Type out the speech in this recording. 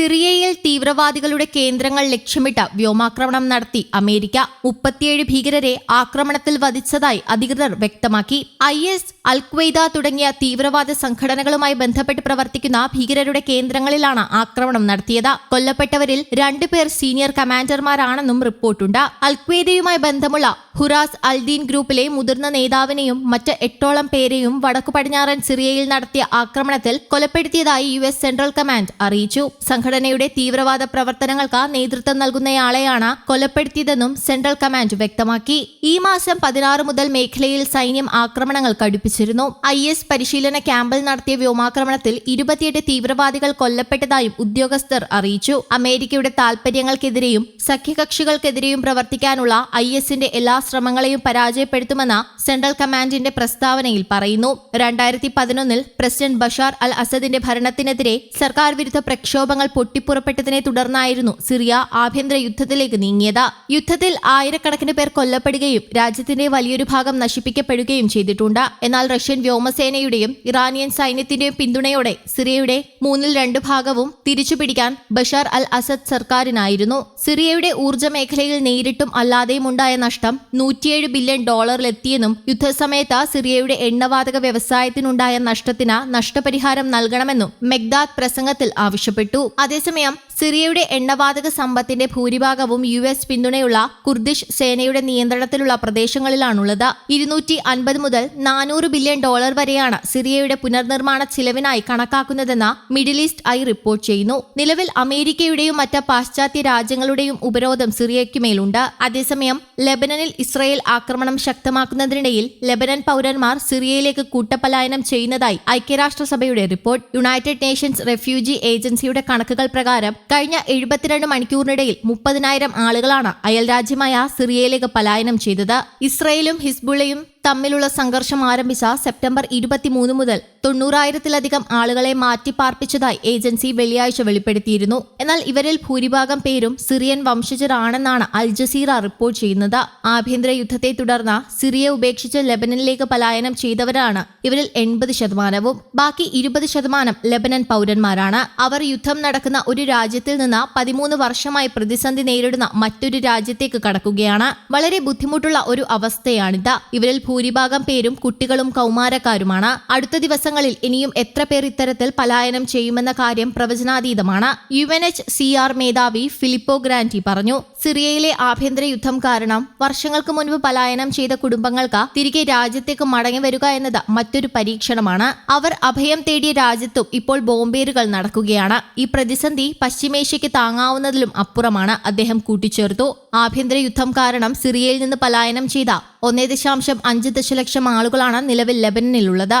സിറിയയിൽ തീവ്രവാദികളുടെ കേന്ദ്രങ്ങൾ ലക്ഷ്യമിട്ട് വ്യോമാക്രമണം നടത്തി അമേരിക്ക മുപ്പത്തിയേഴ് ഭീകരരെ ആക്രമണത്തിൽ വധിച്ചതായി അധികൃതർ വ്യക്തമാക്കി. ഐ എസ് അൽക്വയ്ദ തുടങ്ങിയ തീവ്രവാദ സംഘടനകളുമായി ബന്ധപ്പെട്ട് പ്രവർത്തിക്കുന്ന ഭീകരരുടെ കേന്ദ്രങ്ങളിലാണ് ആക്രമണം നടത്തിയത്. കൊല്ലപ്പെട്ടവരിൽ രണ്ടുപേർ സീനിയർ കമാൻഡർമാരാണെന്നും റിപ്പോർട്ടുണ്ട്. അൽക്വയ്ദയുമായി ബന്ധമുള്ള ഹുറാസ് അൽദീൻ ഗ്രൂപ്പിലെ മുതിർന്ന നേതാവിനെയും മറ്റ് എട്ടോളം പേരെയും വടക്കു പടിഞ്ഞാറൻ സിറിയയിൽ നടത്തിയ ആക്രമണത്തിൽ കൊലപ്പെടുത്തിയതായി യു എസ് സെൻട്രൽ കമാൻഡ് അറിയിച്ചു. സംഘടനയുടെ തീവ്രവാദ പ്രവർത്തനങ്ങൾക്ക് നേതൃത്വം നൽകുന്നയാളെയാണ് കൊലപ്പെടുത്തിയതെന്നും സെൻട്രൽ കമാൻഡ് വ്യക്തമാക്കി. ഈ മാസം പതിനാറ് മുതൽ മേഖലയിൽ സൈന്യം ആക്രമണങ്ങൾ കടുപ്പിച്ചിരുന്നു ഐ എസ് പരിശീലന ക്യാമ്പിൽ നടത്തിയ വ്യോമാക്രമണത്തിൽ ഇരുപത്തിയെട്ട് തീവ്രവാദികൾ കൊല്ലപ്പെട്ടതായും ഉദ്യോഗസ്ഥർ അറിയിച്ചു. അമേരിക്കയുടെ താൽപര്യങ്ങൾക്കെതിരെയും സഖ്യകക്ഷികൾക്കെതിരെയും പ്രവർത്തിക്കാനുള്ള ഐ എസിന്റെ എല്ലാ ശ്രമങ്ങളെയും പരാജയപ്പെടുത്തുമെന്ന് സെൻട്രൽ കമാൻഡിന്റെ പ്രസ്താവനയിൽ പറയുന്നു. രണ്ടായിരത്തി പതിനൊന്നിൽ പ്രസിഡന്റ് ബഷാർ അൽ അസദിന്റെ ഭരണത്തിനെതിരെ സർക്കാർ വിരുദ്ധ പ്രക്ഷോഭങ്ങൾ പൊട്ടിപ്പുറപ്പെട്ടതിനെ തുടർന്നായിരുന്നു സിറിയ ആഭ്യന്തര യുദ്ധത്തിലേക്ക് നീങ്ങിയത്. യുദ്ധത്തിൽ ആയിരക്കണക്കിന് പേർ കൊല്ലപ്പെടുകയും രാജ്യത്തിന്റെ വലിയൊരു ഭാഗം നശിപ്പിക്കപ്പെടുകയും ചെയ്തിട്ടുണ്ട്. എന്നാൽ റഷ്യൻ വ്യോമസേനയുടെയും ഇറാനിയൻ സൈന്യത്തിന്റെയും പിന്തുണയോടെ സിറിയയുടെ മൂന്നിൽ രണ്ട് ഭാഗവും തിരിച്ചുപിടിക്കാൻ ബഷാർ അൽ അസദ് സർക്കാരിനായിരുന്നു. സിറിയയുടെ ഊർജ മേഖലയിൽ നേരിട്ടും അല്ലാതെയും ഉണ്ടായ നഷ്ടം നൂറ്റിയേഴ് ബില്യൺ ഡോളറിലെത്തിയെന്നും യുദ്ധസമയത്ത് സിറിയയുടെ എണ്ണവാതക വ്യവസായത്തിനുണ്ടായ നഷ്ടത്തിന് നഷ്ടപരിഹാരം നൽകണമെന്നും മെഗ്ദാദ് പ്രസംഗത്തിൽ ആവശ്യപ്പെട്ടു. അതേസമയം സിറിയയുടെ എണ്ണവാതക സമ്പത്തിന്റെ ഭൂരിഭാഗവും യു എസ് പിന്തുണയുള്ള കുർദിഷ് സേനയുടെ നിയന്ത്രണത്തിലുള്ള പ്രദേശങ്ങളിലാണുള്ളത്. ഇരുന്നൂറ്റി അൻപത് മുതൽ നാനൂറ് ബില്യൺ ഡോളർ വരെയാണ് സിറിയയുടെ പുനർനിർമ്മാണ ചിലവിനായി കണക്കാക്കുന്നതെന്ന് മിഡിൽ ഈസ്റ്റ് ഐ റിപ്പോർട്ട് ചെയ്യുന്നു. നിലവിൽ അമേരിക്കയുടെയും മറ്റ് പാശ്ചാത്യ രാജ്യങ്ങളുടെയും ഉപരോധം സിറിയയ്ക്കുമേലുണ്ട് അതേസമയം ലെബനനിൽ ഇസ്രയേൽ ആക്രമണം ശക്തമാക്കുന്നതിനിടയിൽ ലെബനൻ പൗരന്മാർ സിറിയയിലേക്ക് കൂട്ടപലായനം ചെയ്യുന്നതായി ഐക്യരാഷ്ട്രസഭയുടെ റിപ്പോർട്ട്. യുണൈറ്റഡ് നേഷൻസ് റെഫ്യൂജി ഏജൻസിയുടെ കണക്കുകൾ പ്രകാരം കഴിഞ്ഞ എഴുപത്തിരണ്ട് മണിക്കൂറിനിടയിൽ മുപ്പതിനായിരം ആളുകളാണ് അയൽ രാജ്യമായ സിറിയയിലേക്ക് പലായനം ചെയ്തത്. ഇസ്രയേലും ഹിസ്ബുള്ളയും തമ്മിലുള്ള സംഘർഷം ആരംഭിച്ച സെപ്റ്റംബർ ഇരുപത്തിമൂന്ന് മുതൽ തൊണ്ണൂറായിരത്തിലധികം ആളുകളെ മാറ്റിപ്പാർപ്പിച്ചതായി ഏജൻസി വെള്ളിയാഴ്ച വെളിപ്പെടുത്തിയിരുന്നു. എന്നാൽ ഇവരിൽ ഭൂരിഭാഗം പേരും സിറിയൻ വംശജരാണെന്നാണ് അൽ ജസീറ റിപ്പോർട്ട് ചെയ്യുന്നത്. ആഭ്യന്തര യുദ്ധത്തെ തുടർന്ന് സിറിയ ഉപേക്ഷിച്ച് ലെബനനിലേക്ക് പലായനം ചെയ്തവരാണ് ഇവരിൽ എൺപത് ശതമാനവും. ബാക്കി ഇരുപത് ശതമാനം ലെബനൻ പൗരന്മാരാണ്. അവർ യുദ്ധം നടക്കുന്ന ഒരു രാജ്യത്തിൽ നിന്ന് പതിമൂന്ന് വർഷമായി പ്രതിസന്ധി നേരിടുന്ന മറ്റൊരു രാജ്യത്തേക്ക് കടക്കുകയാണ്. വളരെ ബുദ്ധിമുട്ടുള്ള ഒരു അവസ്ഥയാണിത്. ഇവരിൽ ഭൂരിഭാഗം പേരും കുട്ടികളും കൗമാരക്കാരുമാണ്. അടുത്ത ദിവസങ്ങളിൽ ഇനിയും എത്ര പേർ ഇത്തരത്തിൽ പലായനം ചെയ്യുമെന്ന കാര്യം പ്രവചനാതീതമാണ്. U N H C R മേധാവി ഫിലിപ്പോ ഗ്രാന്റി പറഞ്ഞു സിറിയയിലെ ആഭ്യന്തര യുദ്ധം കാരണം വർഷങ്ങൾക്ക് മുൻപ് പലായനം ചെയ്ത കുടുംബങ്ങൾക്ക് തിരികെ രാജ്യത്തേക്ക് മടങ്ങി വരിക എന്നത് മറ്റൊരു പരീക്ഷണമാണ്. അവർ അഭയം തേടിയ രാജ്യത്തും ഇപ്പോൾ ബോംബേറുകൾ നടക്കുകയാണ്. ഈ പ്രതിസന്ധി പശ്ചിമേഷ്യയ്ക്ക് താങ്ങാവുന്നതിലും അപ്പുറമാണ് അദ്ദേഹം കൂട്ടിച്ചേർത്തു. ആഭ്യന്തര യുദ്ധം കാരണം സിറിയയിൽ നിന്ന് പലായനം ചെയ്ത ഒന്നേ ദശാംശം അഞ്ച് ദശലക്ഷം ആളുകളാണ് നിലവിൽ ലെബനനിലുള്ളത്.